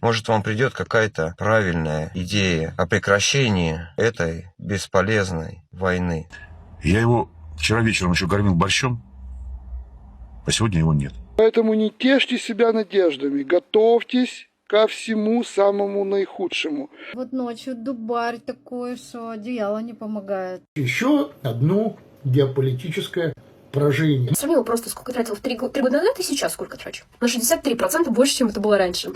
Может, вам придет какая-то правильная идея о прекращении этой бесполезной войны. Я его вчера вечером еще кормил борщом, а сегодня его нет. Поэтому не тешьте себя надеждами, готовьтесь ко всему самому наихудшему. Вот ночью дубарь такой, что одеяло не помогает. еще одно геополитическое поражение. Сравнила просто, сколько тратила в три года назад и сейчас сколько трачу. На 63% больше, чем это было раньше.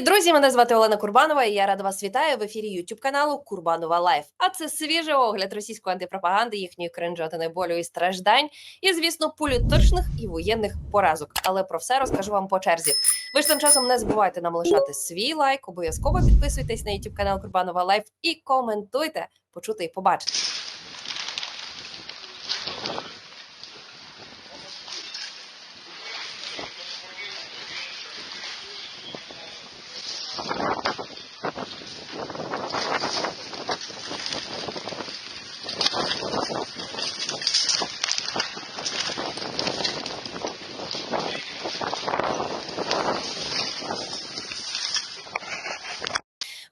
Привіт, друзі! Мене звати Олена Курбанова, і я рада вас вітаю в ефірі youtube каналу Курбанова Лайф. А це свіжий огляд російської антипропаганди, їхньої кринжотини болю і страждань, і звісно, політичних і воєнних поразок. Але про все розкажу вам по черзі. Ви ж тим часом не забувайте нам лишати свій лайк, обов'язково підписуйтесь на youtube канал Курбанова Лайф і коментуйте, почути і побачити.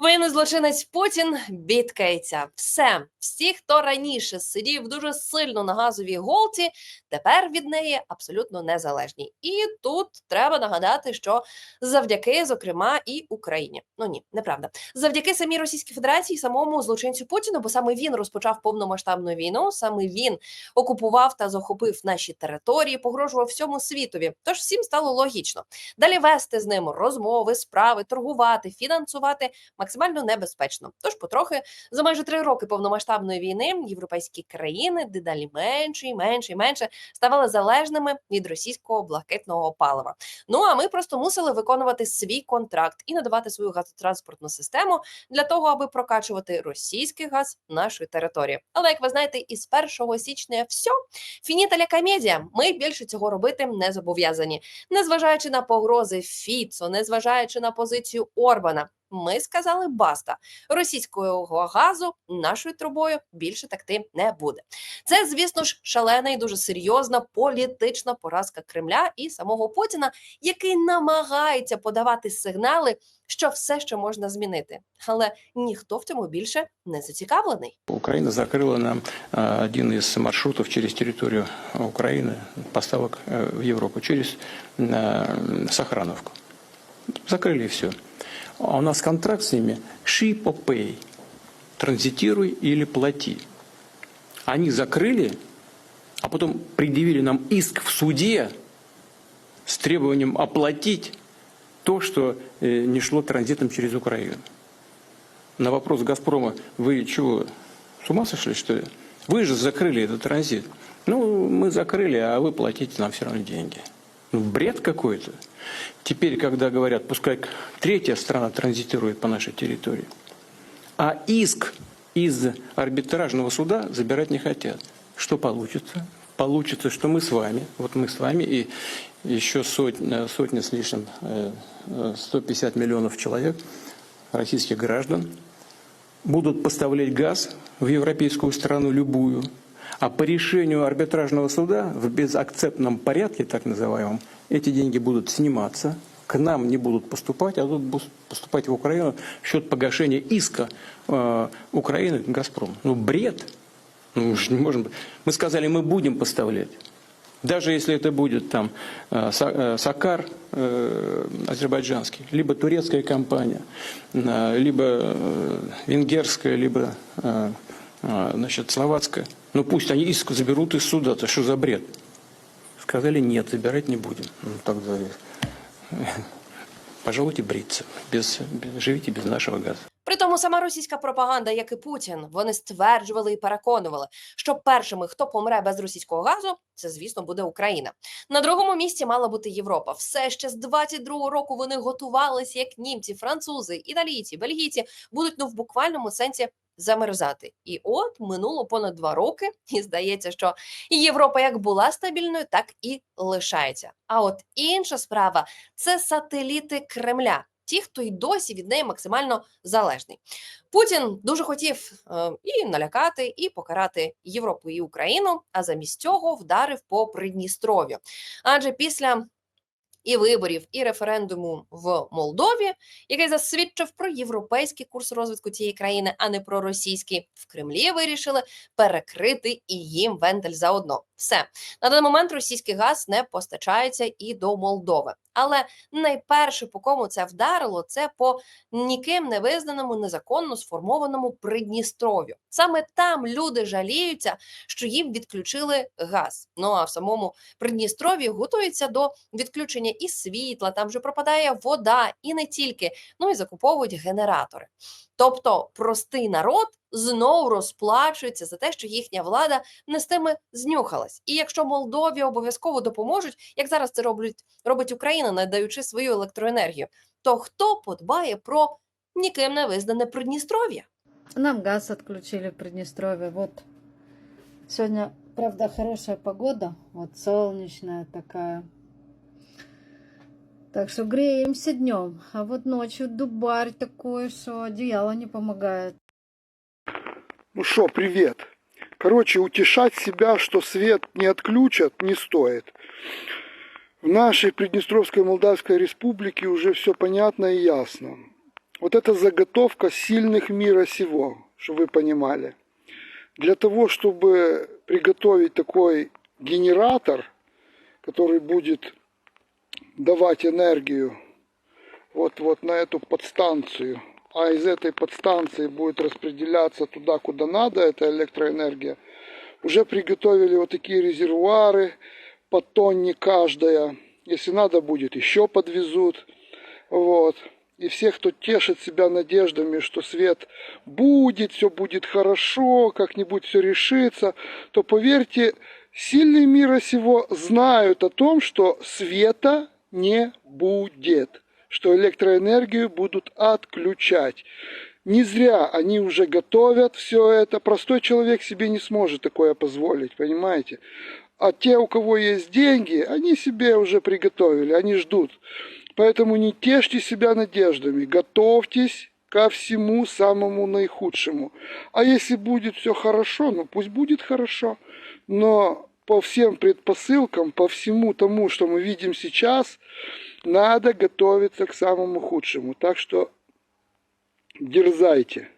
Воєнний злочинець Путін бідкається. Все, всі, хто раніше сидів дуже сильно на газовій голці, тепер від неї абсолютно незалежні. І тут треба нагадати, що завдяки, зокрема, і Україні. Ну ні, неправда. Завдяки самій Російській Федерації, самому злочинцю Путіну, бо саме він розпочав повномасштабну війну, саме він окупував та захопив наші території, погрожував всьому світові. Тож всім стало логічно далі вести з ним розмови, справи, торгувати, фінансувати максимально небезпечно. Тож потрохи за майже три роки повномасштабної війни європейські країни дедалі менше і менше і менше ставали залежними від російського блакитного палива. Ну а ми просто мусили виконувати свій контракт і надавати свою газотранспортну систему для того, аби прокачувати російський газ нашої території. Але як ви знаєте, із 1 січня все фініталя комедія. Ми більше цього робити не зобов'язані, незважаючи на погрози Фіцо, незважаючи на позицію Орбана. Ми сказали баста російського газу нашою трубою більше такти не буде. Це, звісно ж, шалена і дуже серйозна політична поразка Кремля і самого Путіна, який намагається подавати сигнали, що все ще можна змінити, але ніхто в цьому більше не зацікавлений. Украина закрыла нам а, один из маршрутов через территорию Украины поставок э, в Европу, через а, Сохрановку. Закрыли все. А у нас контракт с ними ship or pay. Транзитируй или плати. Они закрыли, а потом предъявили нам иск в суде с требованием оплатить то, что э, не шло транзитом через Украину. На вопрос «Газпрома», вы чего, с ума сошли, что ли? Вы же закрыли этот транзит. Ну, мы закрыли, а вы платите нам все равно деньги. Ну, бред какой-то. Теперь, когда говорят, пускай третья страна транзитирует по нашей территории, а иск из арбитражного суда забирать не хотят. Что получится? Получится, что мы с вами, вот мы с вами и еще сотня, сотня с лишним, э, э, 150 миллионов человек, российских граждан, будут поставлять газ в европейскую страну любую, а по решению арбитражного суда в безакцептном порядке, так называемом, эти деньги будут сниматься, к нам не будут поступать, а будут поступать в Украину в счет погашения иска э, Украины «Газпром». Ну, бред. Ну, мы же не можем... Мы сказали, мы будем поставлять. Даже если это будет там э, э, Сакар э, азербайджанский, либо турецкая компания, либо венгерская, либо значит, словацкая. Ну пусть они иск заберут из суда, это что за бред? Сказали, нет, забирать не будем. Ну тогда э, пожалуйте бриться, без, без- живите без нашего газа. При тому сама російська пропаганда, як і Путін, вони стверджували і переконували, що першими, хто помре без російського газу, це звісно буде Україна. На другому місці мала бути Європа. Все ще з 22-го року вони готувалися, як німці, французи, італійці, бельгійці будуть ну в буквальному сенсі. Замерзати, і от минуло понад два роки, і здається, що Європа як була стабільною, так і лишається. А от інша справа це сателіти Кремля, ті, хто й досі від неї максимально залежний. Путін дуже хотів е, і налякати, і покарати Європу і Україну, а замість цього вдарив по Придністров'ю. Адже після і виборів, і референдуму в Молдові, який засвідчив про європейський курс розвитку цієї країни, а не про російський, в Кремлі вирішили перекрити і їм вентиль заодно. Все на даний момент російський газ не постачається і до Молдови. Але найперше, по кому це вдарило, це по ніким не визнаному незаконно сформованому Придністров'ю. Саме там люди жаліються, що їм відключили газ. Ну а в самому Придністров'ї готуються до відключення і світла. Там вже пропадає вода, і не тільки, ну і закуповують генератори. Тобто простий народ знову розплачується за те, що їхня влада не з тими знюхалась. І якщо Молдові обов'язково допоможуть, як зараз це роблять робить Україна, надаючи свою електроенергію, то хто подбає про ніким не визнане Придністров'я? Нам газ отключили в Приднестровье. Вот. Сегодня, правда, хорошая погода. Вот солнечная такая. Так что греемся днем. А вот ночью дубарь такой, что одеяло не помогает. Ну что, привет. Короче, утешать себя, что свет не отключат, не стоит. В нашей Приднестровской Молдавской Республике уже все понятно и ясно. Вот это заготовка сильных мира сего, чтобы вы понимали. Для того, чтобы приготовить такой генератор, который будет давать энергию вот, вот на эту подстанцию, а из этой подстанции будет распределяться туда, куда надо, эта электроэнергия, уже приготовили вот такие резервуары, по тонне каждая. Если надо будет, еще подвезут. Вот. И всех, кто тешит себя надеждами, что свет будет, все будет хорошо, как-нибудь все решится, то поверьте, сильные мира сего знают о том, что света не будет, что электроэнергию будут отключать. Не зря они уже готовят все это. Простой человек себе не сможет такое позволить, понимаете? А те, у кого есть деньги, они себе уже приготовили, они ждут. Поэтому не тешьте себя надеждами, готовьтесь ко всему самому наихудшему. А если будет все хорошо, ну пусть будет хорошо. Но по всем предпосылкам, по всему тому, что мы видим сейчас, надо готовиться к самому худшему. Так что дерзайте.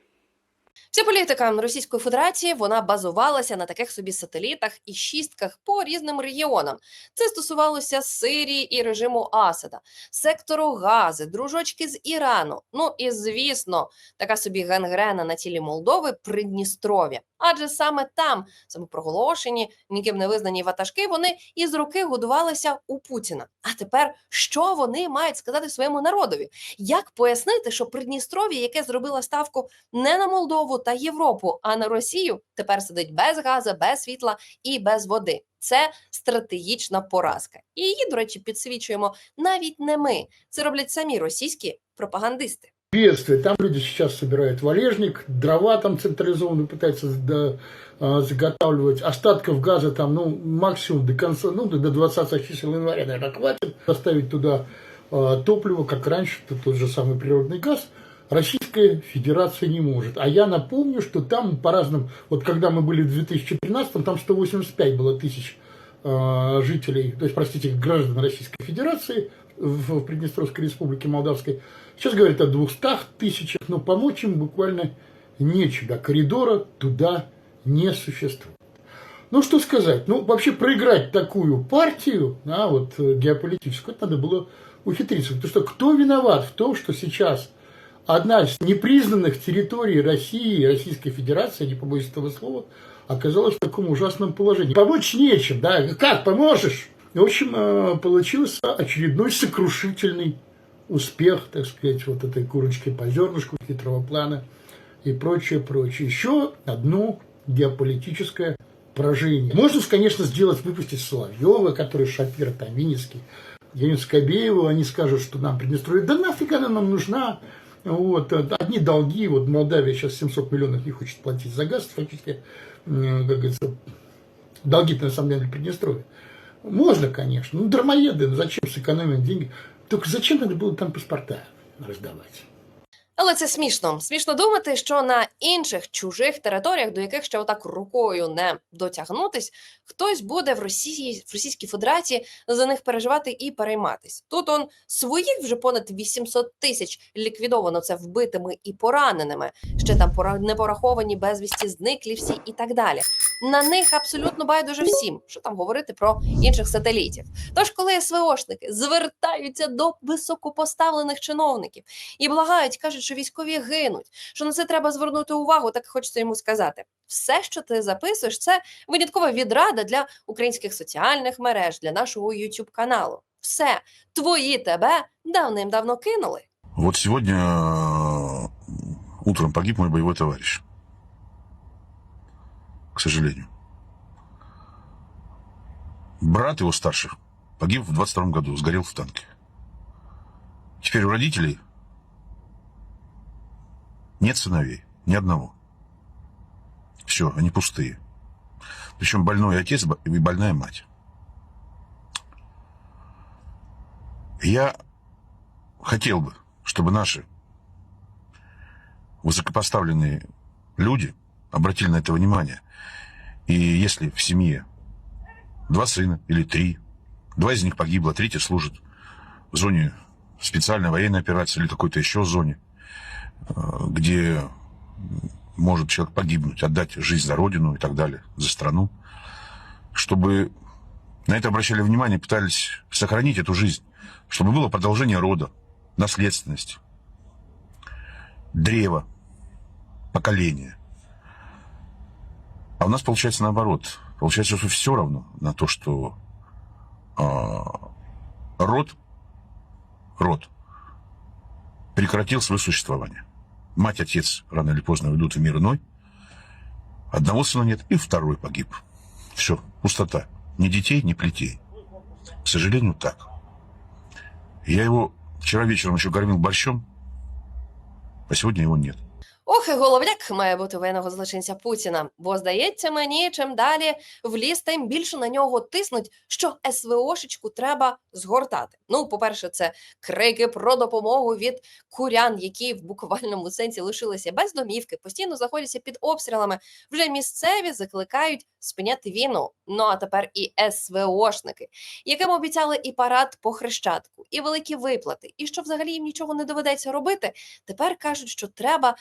Вся політика Російської Федерації вона базувалася на таких собі сателітах і шістках по різним регіонам. Це стосувалося Сирії і режиму Асада, сектору Гази, дружочки з Ірану. Ну і звісно, така собі гангрена на тілі Молдови Придністров'я. Адже саме там, самопроголошені, ніким не визнані ватажки, вони із роки годувалися у Путіна. А тепер що вони мають сказати своєму народові? Як пояснити, що Придністров'я, яке зробило ставку не на Молдову та Європу, а на Росію, тепер сидить без газу, без світла і без води. Це стратегічна поразка. І її, до речі, підсвічуємо навіть не ми. Це роблять самі російські пропагандисти. Бедствие. Там люди сейчас собирают валежник, дрова там централизованно пытаются да, а, заготавливать. Остатков газа там, ну, максимум до конца, ну, до 20 числа января, наверное, хватит. Поставить туда а, топливо, как раньше, то тот же самый природный газ. Российская Федерация не может. А я напомню, что там по разным... Вот когда мы были в 2013, там 185 было тысяч э, жителей, то есть, простите, граждан Российской Федерации в, в Приднестровской Республике Молдавской. Сейчас говорят о 200 тысячах, но помочь им буквально нечего. Коридора туда не существует. Ну, что сказать? Ну, вообще проиграть такую партию, а, вот, э, геополитическую, это надо было ухитриться. Потому что кто виноват в том, что сейчас одна из непризнанных территорий России, Российской Федерации, не побоюсь этого слова, оказалась в таком ужасном положении. Помочь нечем, да? Как поможешь? В общем, э, получился очередной сокрушительный успех, так сказать, вот этой курочки по зернышку, хитрого плана и прочее, прочее. Еще одно геополитическое поражение. Можно, конечно, сделать, выпустить Соловьева, который Шапир, там, Винницкий, где-нибудь Скобееву, они скажут, что нам Приднестровье, да нафиг она нам нужна, вот, одни долги, вот Молдавия сейчас 700 миллионов не хочет платить за газ, фактически, как говорится, долги-то на самом деле Приднестровье. Можно, конечно, ну дармоеды, ну зачем сэкономить деньги? Только зачем надо было там паспорта раздавать? Але це смішно. Смішно думати, що на інших чужих територіях, до яких ще отак рукою не дотягнутись, хтось буде в Росії, в Російській Федерації за них переживати і перейматись. Тут он своїх вже понад 800 тисяч ліквідовано це вбитими і пораненими. Ще там не пораховані безвісті зниклі всі і так далі. На них абсолютно байдуже всім, що там говорити про інших сателітів. Тож, коли СВОшники звертаються до високопоставлених чиновників і благають, кажуть, що військові гинуть, що на це треба звернути увагу, так хочеться йому сказати. Все, що ти записуєш, це виняткова відрада для українських соціальних мереж, для нашого youtube каналу. Все, твої тебе давним-давно кинули. Вот сегодня э, утром погиб мой боевой товарищ. К сожалению. Брат его старших погиб в 22 году, сгорел в танке. Теперь у родителей нет сыновей, ни одного. Все, они пустые. Причем больной отец и больная мать. Я хотел бы, чтобы наши высокопоставленные люди обратили на это внимание. И если в семье два сына или три, два из них погибло, третий служит в зоне специальной военной операции или какой-то еще зоне, где может человек погибнуть, отдать жизнь за родину и так далее, за страну, чтобы на это обращали внимание, пытались сохранить эту жизнь, чтобы было продолжение рода, наследственность, древо, поколение. А у нас получается наоборот. Получается, что все равно на то, что а, род, род прекратил свое существование. Мать, отец рано или поздно уйдут в мир иной. Одного сына нет, и второй погиб. Все, пустота. Ни детей, ни плетей. К сожалению, так. Я его вчера вечером еще кормил борщом, а сегодня его нет. Ох, і головняк має бути воєнного злочинця Путіна. Бо здається мені, чим далі в ліс, тим більше на нього тиснуть, що СВОшечку треба згортати. Ну, по-перше, це крики про допомогу від курян, які в буквальному сенсі лишилися без домівки, постійно знаходяться під обстрілами. Вже місцеві закликають спиняти війну. Ну а тепер і СВОшники, яким обіцяли і парад по хрещатку, і великі виплати, і що взагалі їм нічого не доведеться робити. Тепер кажуть, що треба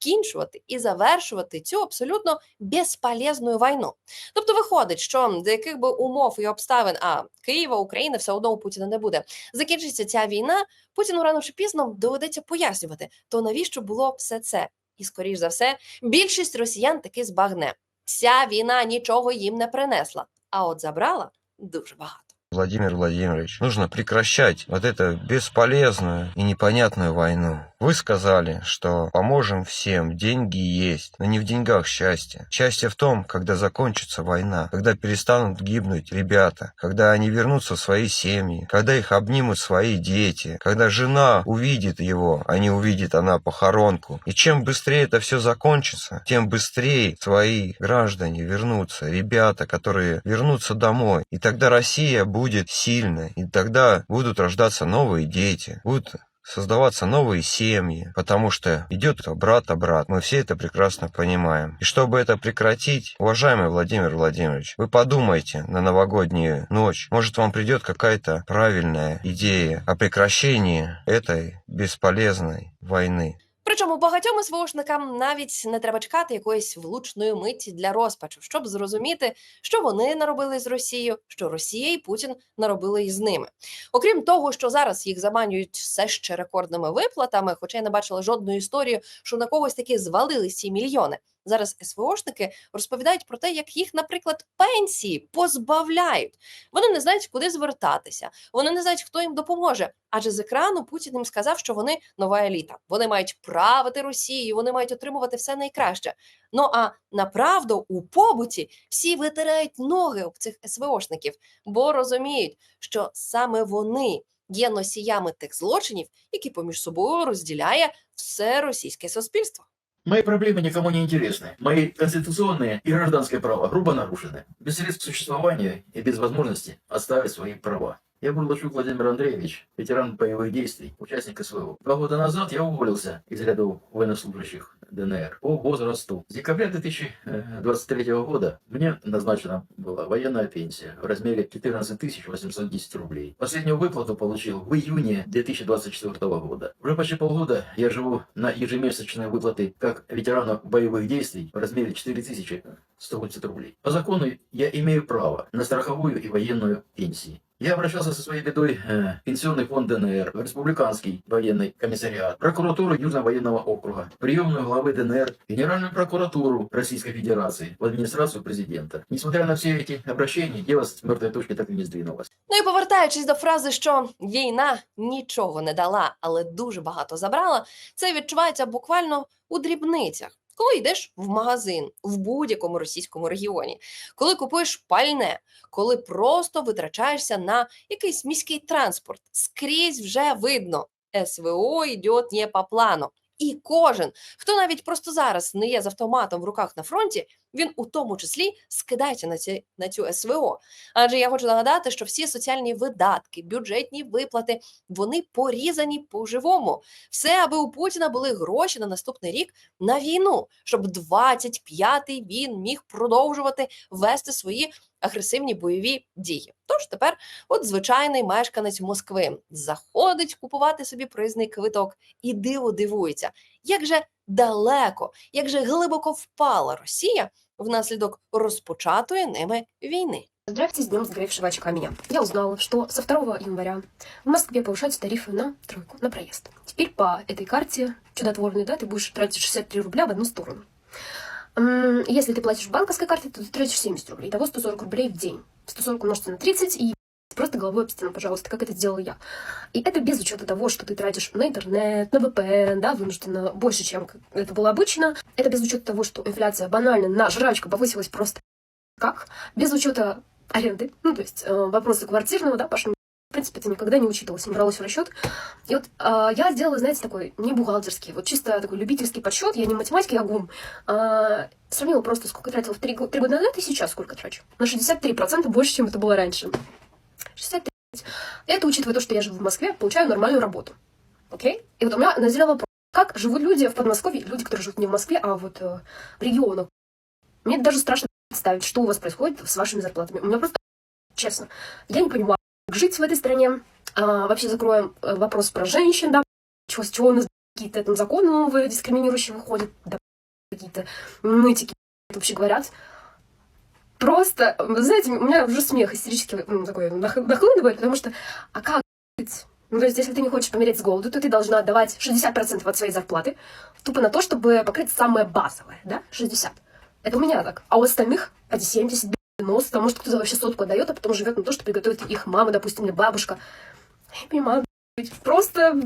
закінчувати і завершувати цю абсолютно безполезну війну. Тобто виходить, що за яких би умов і обставин, а Києва, України все одно у Путіна не буде. Закінчиться ця війна, Путіну рано чи пізно доведеться пояснювати, то навіщо було все це? І скоріш за все, більшість росіян таки збагне. Ця війна нічого їм не принесла, а от забрала дуже багато. Владимир Владимирович, нужно прекращать вот эту бесполезную и непонятную войну. Вы сказали, что поможем всем, деньги есть, но не в деньгах счастье. Счастье в том, когда закончится война, когда перестанут гибнуть ребята, когда они вернутся в свои семьи, когда их обнимут свои дети, когда жена увидит его, а не увидит она похоронку. И чем быстрее это все закончится, тем быстрее свои граждане вернутся, ребята, которые вернутся домой. И тогда Россия будет сильной, и тогда будут рождаться новые дети, будут создаваться новые семьи, потому что идет брат-брат. Мы все это прекрасно понимаем. И чтобы это прекратить, уважаемый Владимир Владимирович, вы подумайте на новогоднюю ночь. Может, вам придет какая-то правильная идея о прекращении этой бесполезной войны. Причому багатьом СВОшникам навіть не треба чекати якоїсь влучної миті для розпачу, щоб зрозуміти, що вони наробили з Росією, що Росія і Путін наробили із ними. Окрім того, що зараз їх заманюють все ще рекордними виплатами, хоча я не бачила жодної історії, що на когось таки звалили ці мільйони. Зараз СВОшники розповідають про те, як їх, наприклад, пенсії позбавляють. Вони не знають, куди звертатися. Вони не знають, хто їм допоможе. Адже з екрану Путін їм сказав, що вони нова еліта. Вони мають правити Росією, вони мають отримувати все найкраще. Ну а направду у побуті всі витирають ноги об цих СВОшників, бо розуміють, що саме вони є носіями тих злочинів, які поміж собою розділяє все російське суспільство. Мои проблемы никому не интересны. Мои конституционные и гражданские права грубо нарушены. Без средств к существованию и без возможности отставить свои права. Я Бурлачук Владимир Андреевич, ветеран боевых действий, участник СВО. Два года назад я уволился из рядов военнослужащих ДНР по возрасту. С декабря 2023 года мне назначена была военная пенсия в размере 14 810 рублей. Последнюю выплату получил в июне 2024 года. Уже почти полгода я живу на ежемесячные выплаты как ветерана боевых действий в размере 4180 рублей. По закону я имею право на страховую и военную пенсии. Я обращался со своей бедой э, в Пенсионный фонд ДНР, в Республиканский военный комиссариат, прокуратуру Южного военного округа, приемную главы ДНР, Генеральную прокуратуру Российской Федерации, в администрацию президента. Несмотря на все эти обращения, дело с мертвой точки так и не сдвинулось. Ну і повертаючись до фрази, що війна нічого не дала, але дуже багато забрала, це відчувається буквально у дрібницях. Коли йдеш в магазин в будь-якому російському регіоні, коли купуєш пальне, коли просто витрачаєшся на якийсь міський транспорт, скрізь вже видно, СВО йде не по плану. І кожен, хто навіть просто зараз не є з автоматом в руках на фронті, він у тому числі скидається на, ці, на цю СВО. Адже я хочу нагадати, що всі соціальні видатки, бюджетні виплати вони порізані по-живому. Все, аби у Путіна були гроші на наступний рік на війну, щоб 25-й він міг продовжувати вести свої агресивні бойові дії. Тож тепер, от звичайний мешканець Москви заходить купувати собі проїзний квиток і диво дивується, як же далеко, як же глибоко впала Росія внаслідок розпочатої ними війни. Здравствуйте с днем сгоревшего очка меня. Я узнала, что со 2 января в Москве повышаются тарифы на тройку, на проезд. Теперь по этой карте чудотворной, да, ты будешь тратить 63 рубля в одну сторону. М, Если ты платишь банковской картой, то ты тратишь 70 рублей. Итого 140 рублей в день. 140 умножится на 30 и просто головой об стену, пожалуйста, как это сделала я. И это без учета того, что ты тратишь на интернет, на VPN, да, вынужденно больше, чем это было обычно. Это без учета того, что инфляция банально на жрачку повысилась просто как? Без учета аренды. Ну, то есть э, вопросы квартирного, да, Паша, в принципе, это никогда не учитывалось, не бралось в расчет. И вот э, я сделала, знаете, такой не бухгалтерский, вот чисто такой любительский подсчет, я не математик, я гум. Э, сравнила просто, сколько тратила в три, го- три года назад и сейчас сколько трачу. На 63% больше, чем это было раньше. 63. Это учитывая то, что я живу в Москве, получаю нормальную работу. Окей? И вот у меня назрел вопрос. Как живут люди в Подмосковье, люди, которые живут не в Москве, а вот э, в регионах? Мне даже страшно представить, что у вас происходит с вашими зарплатами. У меня просто, честно, я не понимаю, как жить в этой стране. А, вообще закроем э, вопрос про женщин, да, чего, с чего у нас какие-то там законы новые дискриминирующие выходят, да, какие-то нытики вообще говорят. Просто, знаете, у меня уже смех истерически ну, такой нах- нахлынывает, потому что, а как жить? Ну, то есть, если ты не хочешь помереть с голоду, то ты должна отдавать 60% от своей зарплаты тупо на то, чтобы покрыть самое базовое, да, 60. Это у меня так. А у остальных эти 70, 90, а может кто-то вообще сотку отдает, а потом живет на то, что приготовит их мама, допустим, или бабушка. Я не понимаю, просто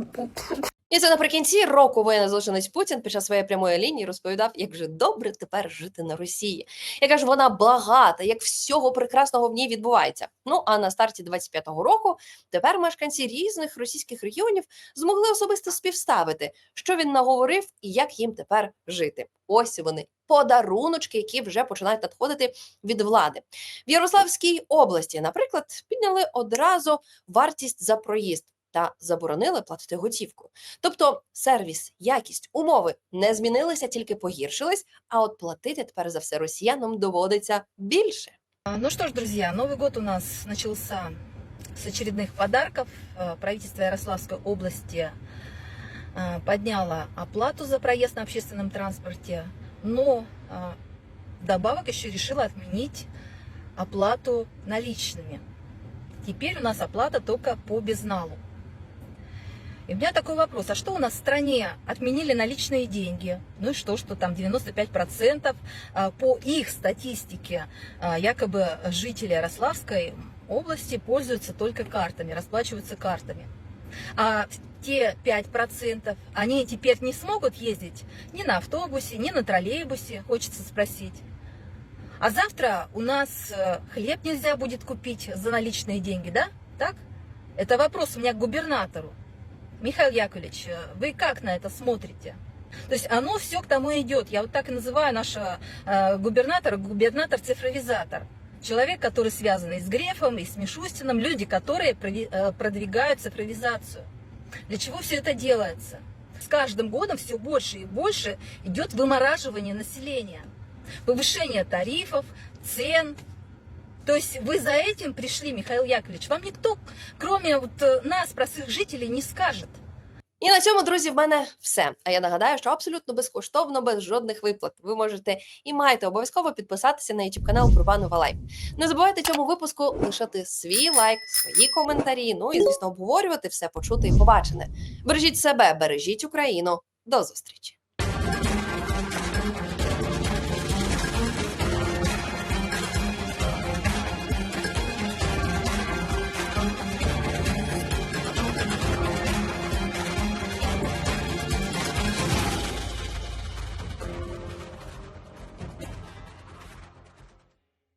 І це наприкінці року воєнний злочинець Путін під час своєї прямої лінії розповідав, як же добре тепер жити на Росії. Яка ж вона багата, як всього прекрасного в ній відбувається. Ну а на старті 25-го року тепер мешканці різних російських регіонів змогли особисто співставити, що він наговорив і як їм тепер жити. Ось вони. Подаруночки, які вже починають надходити від влади в Ярославській області, наприклад, підняли одразу вартість за проїзд та заборонили платити готівку. Тобто сервіс, якість, умови не змінилися, тільки погіршились. А от платити тепер за все росіянам доводиться більше. Ну что ж, друзья, Новый год у нас начался с очередных подарков. Э, Правительство Ярославской области э, подняло оплату за проезд на общественном транспорте, но э, вдобавок еще решило отменить оплату наличными. Теперь у нас оплата только по безналу. И у меня такой вопрос, а что у нас в стране отменили наличные деньги? Ну и что, что там 95% а, по их статистике а, якобы жители Ярославской области пользуются только картами, расплачиваются картами. А те 5%, они теперь не смогут ездить ни на автобусе, ни на троллейбусе, хочется спросить. А завтра у нас э, хлеб нельзя будет купить за наличные деньги, да? Так? Это вопрос у меня к губернатору. Михаил Яковлевич, э, вы как на это смотрите? То есть оно все к тому идет. Я вот так и называю нашего э, губернатора, губернатор-цифровизатор. Человек, который связан и с Грефом, и с Мишустином, люди, которые э, продвигают цифровизацию. Для чего все это делается? С каждым годом все больше и больше идет вымораживание населения, повышение тарифов, цен. То есть вы за этим пришли, Михаил Яковлевич. Вам никто, кроме вот э, нас, простых жителей, не скажет. І на цьому, друзі, в мене все. А я нагадаю, що абсолютно безкоштовно, без жодних виплат. Ви можете і маєте обов'язково підписатися на YouTube канал Бурбанова Лайф. Не забувайте цьому випуску лишати свій лайк, свої коментарі. Ну і звісно, обговорювати все почути і побачене. Бережіть себе, бережіть Україну. До зустрічі!